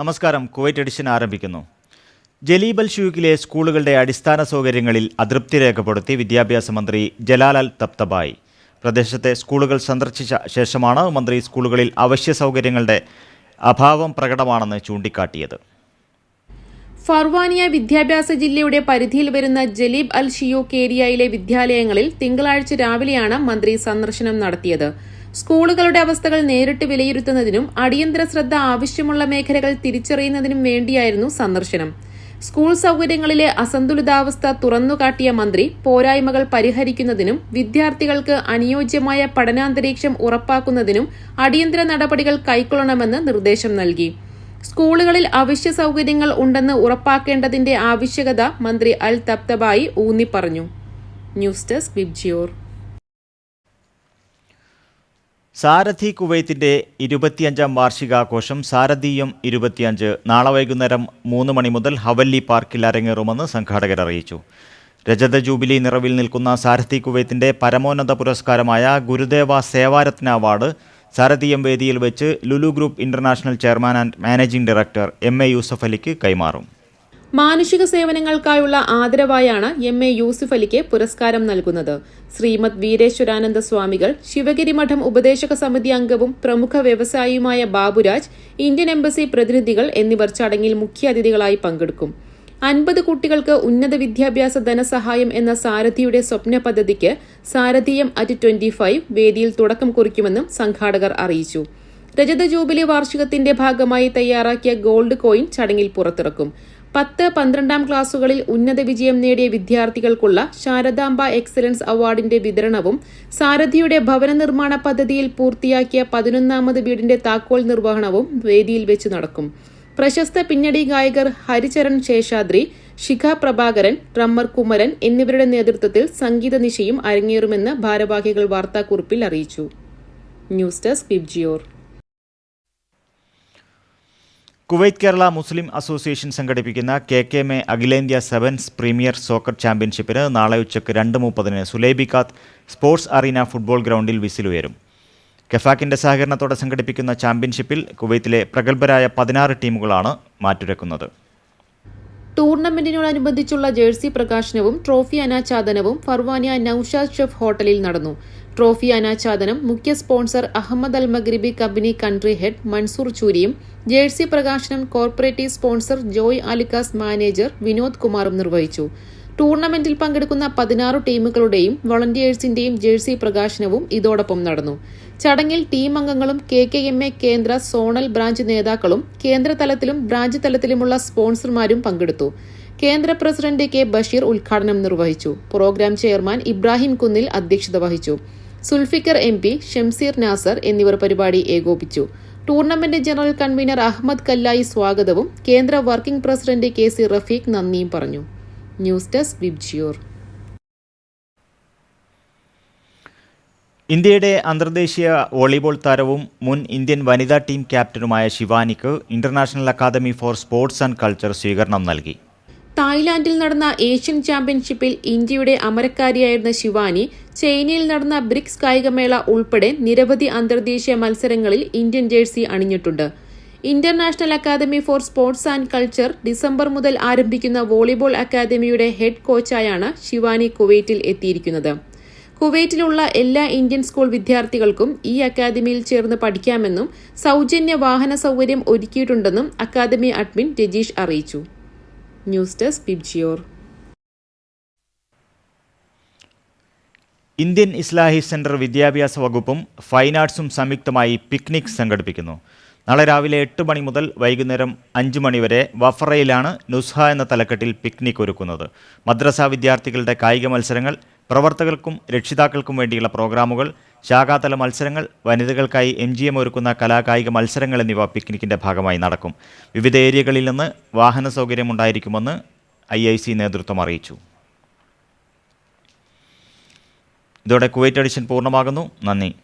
നമസ്കാരം. Kuwait edition ആരംഭിക്കുന്നു. ജലീബൽ ഷൂക്കിലെ സ്കൂളുകളുടെ അടിസ്ഥാന സൗകര്യങ്ങളിൽ അതൃപ്തി രേഖപ്പെടുത്തി വിദ്യാഭ്യാസ മന്ത്രി ജലാലാൽ തപ്തബായി. പ്രദേശത്തെ സ്കൂളുകൾ സന്ദർശിച്ച ശേഷമാണ് മന്ത്രി സ്കൂളുകളിൽ അവശ്യ സൗകര്യങ്ങളുടെ അഭാവം പ്രകടമാണെന്ന് ചൂണ്ടിക്കാട്ടിയത്. ഫർവാനിയ വിദ്യാഭ്യാസ ജില്ലയുടെ പരിധിയിൽ വരുന്ന ജലീബ് അൽ ഷിയോക്ക് ഏരിയയിലെ വിദ്യാലയങ്ങളിൽ തിങ്കളാഴ്ച രാവിലെയാണ് മന്ത്രി സന്ദർശനം നടത്തിയത്. സ്കൂളുകളുടെ അവസ്ഥകൾ നേരിട്ട് വിലയിരുത്തുന്നതിനും അടിയന്തര ശ്രദ്ധ ആവശ്യമുള്ള മേഖലകൾ തിരിച്ചറിയുന്നതിനും വേണ്ടിയായിരുന്നു സന്ദർശനം. സ്കൂൾ സൗകര്യങ്ങളിലെ അസന്തുലിതാവസ്ഥ തുറന്നുകാട്ടിയ മന്ത്രി പോരായ്മകൾ പരിഹരിക്കുന്നതിനും വിദ്യാർത്ഥികൾക്ക് അനുയോജ്യമായ പഠനാന്തരീക്ഷം ഉറപ്പാക്കുന്നതിനും അടിയന്തര നടപടികൾ കൈക്കൊള്ളണമെന്ന് നിർദ്ദേശം നൽകി. സ്കൂളുകളിൽ അവശ്യ സൗകര്യങ്ങൾ ഉണ്ടെന്ന് ഉറപ്പാക്കേണ്ടതിന്റെ ആവശ്യകത മന്ത്രി അൽ തപ്തബായി ഊന്നിപ്പറഞ്ഞു. News desk VIBGYOR. സാരഥി കുവൈത്തിന്റെ ഇരുപത്തിയഞ്ചാം വാർഷികാഘോഷം സാരഥീയം ഇരുപത്തിയഞ്ച്. നാളെ വൈകുന്നേരം മൂന്ന് മണി മുതൽ ഹവല്ലി പാർക്കിൽ അരങ്ങേറുമെന്ന് സംഘാടകർ അറിയിച്ചു. രജത ജൂബിലി നിറവിൽ നിൽക്കുന്ന സാരഥി കുവൈത്തിന്റെ പരമോന്നത പുരസ്കാരമായ ഗുരുദേവ സേവാരത്ന അവാർഡ് സാരഥീയം വേദിയിൽ വെച്ച് Lulu group international chairman and managing director M A Yusuf അലിക്ക് കൈമാറും. മാനുഷിക സേവനങ്ങൾക്കായുള്ള ആദരവായാണ് എം എ യൂസുഫ് അലിക്ക് പുരസ്കാരം നൽകുന്നത്. ശ്രീമദ് വീരേശ്വരാനന്ദ സ്വാമികൾ ശിവഗിരി മഠം ഉപദേശക സമിതി അംഗവും പ്രമുഖ വ്യവസായിയുമായ ബാബുരാജ് ഇന്ത്യൻ എംബസി പ്രതിനിധികൾ എന്നിവർ ചടങ്ങിൽ മുഖ്യാതിഥികളായി പങ്കെടുക്കും. അൻപത് കുട്ടികൾക്ക് ഉന്നത വിദ്യാഭ്യാസ ധനസഹായം എന്ന സാരഥിയുടെ സ്വപ്ന പദ്ധതിക്ക് സാരഥിയം അറ്റ് ട്വന്റി ഫൈവ് വേദിയിൽ തുടക്കം കുറിക്കുമെന്നും സംഘാടകർ അറിയിച്ചു. രജത ജൂബിലി വാർഷികത്തിന്റെ ഭാഗമായി തയ്യാറാക്കിയ ഗോൾഡ് കോയിൻ ചടങ്ങിൽ പുറത്തിറക്കും. പത്ത് പന്ത്രണ്ടാം ക്ലാസുകളിൽ ഉന്നത വിജയം നേടിയ വിദ്യാർത്ഥികൾക്കുള്ള ശാരദാംബ എക്സലൻസ് അവാർഡിന്റെ വിതരണവും സാരഥിയുടെ ഭവന നിർമ്മാണ പദ്ധതിയിൽ പൂർത്തിയാക്കിയ പതിനൊന്നാമത് വീടിന്റെ താക്കോൽ നിർവഹണവും വേദിയിൽ വെച്ച് നടക്കും. പ്രശസ്ത പിന്നണി ഗായകർ ഹരിചരൺ ശേഷാദ്രി ശിഖ പ്രഭാകരൻ ഡ്രമ്മർ കുമരൻ എന്നിവരുടെ നേതൃത്വത്തിൽ സംഗീത നിശയും അരങ്ങേറുമെന്ന് ഭാരവാഹികൾ വാർത്താക്കുറിപ്പിൽ അറിയിച്ചു. News desk VIBGYOR. Kuwait Kerala Muslim association സംഘടിപ്പിക്കുന്ന കെ കെ എ അഖിലേന്ത്യാ സെവൻസ് പ്രീമിയർ സോക്കർ ചാമ്പ്യൻഷിപ്പിന് നാളെ ഉച്ചയ്ക്ക് രണ്ട് മുപ്പതിന് സുലൈബിക്കാത്ത് സ്പോർട്സ് അറീന ഫുട്ബോൾ ഗ്രൗണ്ടിൽ വിസിലുയരും. കെഫാക്കിന്റെ സഹകരണത്തോടെ സംഘടിപ്പിക്കുന്ന ചാമ്പ്യൻഷിപ്പിൽ കുവൈത്തിലെ പ്രഗത്ഭരായ പതിനാറ് ടീമുകളാണ് മാറ്റുരക്കുന്നത്. ടൂർണമെന്റിനോടനുബന്ധിച്ചുള്ള ജേഴ്സി പ്രകാശനവും ട്രോഫി അനാച്ഛാദനവും ഫർവാനിയ നൌഷാദ് ഷെഫ് ഹോട്ടലിൽ നടന്നു. ട്രോഫി അനാച്ഛാദനം മുഖ്യ sponsor Ahmed Al Maghribi company country head Mansoor ചൂരിയും jersey പ്രകാശനം corporative sponsor Joy Alukkas manager Vinod കുമാറും നിർവഹിച്ചു. ടൂർണമെന്റിൽ പങ്കെടുക്കുന്ന പതിനാറ് ടീമുകളുടെയും വളണ്ടിയേഴ്സിന്റെയും ജേഴ്സി പ്രകാശനവും ഇതോടൊപ്പം നടന്നു. ചടങ്ങിൽ ടീം അംഗങ്ങളും കെ കെ എം എ കേന്ദ്ര സോണൽ ബ്രാഞ്ച് നേതാക്കളും കേന്ദ്ര തലത്തിലും ബ്രാഞ്ച് തലത്തിലുമുള്ള സ്പോൺസർമാരും പങ്കെടുത്തു. കേന്ദ്ര പ്രസിഡന്റ് കെ ബഷീർ ഉദ്ഘാടനം നിർവഹിച്ചു. പ്രോഗ്രാം ചെയർമാൻ ഇബ്രാഹിം കുന്നിൽ അധ്യക്ഷത വഹിച്ചു. സുൽഫിക്കർ എം പി ഷംസീർ നാസർ എന്നിവർ പരിപാടി ഏകോപിച്ചു. Tournament general convener Ahmed Kallayi സ്വാഗതവും കേന്ദ്ര working president K C Rafeeq നന്ദിയും പറഞ്ഞു. ന്യൂസ് ഡെസ്ക് വിബ്ജിയോർ ഇന്ത്യയുടെ അന്തർദേശീയ വോളിബോൾ താരവും മുൻ ഇന്ത്യൻ വനിതാ ടീം ക്യാപ്റ്റനുമായ ശിവാനിക്ക് International Academy for Sports and Culture സ്വീകരണം നൽകി. തായ്ലാന്റിൽ നടന്ന ഏഷ്യൻ ചാമ്പ്യൻഷിപ്പിൽ ഇന്ത്യയുടെ അമരക്കാരിയായിരുന്ന ശിവാനി ചൈനയിൽ നടന്ന ബ്രിക്സ് കായികമേള ഉൾപ്പെടെ നിരവധി അന്തർദേശീയ മത്സരങ്ങളിൽ Indian jersey അണിഞ്ഞിട്ടുണ്ട്. International Academy for Sports and Culture December മുതൽ ആരംഭിക്കുന്ന വോളിബോൾ അക്കാദമിയുടെ ഹെഡ് കോച്ചായാണ് ശിവാനി കുവൈറ്റിൽ എത്തിയിരിക്കുന്നത്. കുവൈറ്റിലുള്ള എല്ലാ ഇന്ത്യൻ സ്കൂൾ വിദ്യാർത്ഥികൾക്കും ഈ അക്കാദമിയിൽ ചേർന്ന് പഠിക്കാമെന്നും സൗജന്യ വാഹന സൗകര്യം ഒരുക്കിയിട്ടുണ്ടെന്നും അക്കാദമി അഡ്മിൻ രജീഷ് അറിയിച്ചു. News desk VIBGYOR Indian Islahi centre വിദ്യാഭ്യാസ വകുപ്പും ഫൈൻ ആർട്സും സംയുക്തമായി പിക്നിക് സംഘടിപ്പിക്കുന്നു. നാളെ രാവിലെ എട്ട് മണി മുതൽ വൈകുന്നേരം അഞ്ച് മണിവരെ വഫറയിലാണ് നുസ്ഹ എന്ന തലക്കെട്ടിൽ പിക്നിക് ഒരുക്കുന്നത്. മദ്രസ വിദ്യാർത്ഥികളുടെ കായിക മത്സരങ്ങൾ പ്രവർത്തകർക്കും രക്ഷിതാക്കൾക്കും വേണ്ടിയുള്ള പ്രോഗ്രാമുകൾ ശാഖാതല മത്സരങ്ങൾ വനിതകൾക്കായി എം ജി എം ഒരുക്കുന്ന കലാകായിക മത്സരങ്ങൾ എന്നിവ പിക്നിക്കിന്റെ ഭാഗമായി നടക്കും. വിവിധ ഏരിയകളിൽ നിന്ന് വാഹന സൗകര്യമുണ്ടായിരിക്കുമെന്ന് ഐ ഐ സി നേതൃത്വം അറിയിച്ചു. ഇതോടെ കുവൈറ്റ് എഡിഷൻ പൂർണമാകുന്നു. നന്ദി.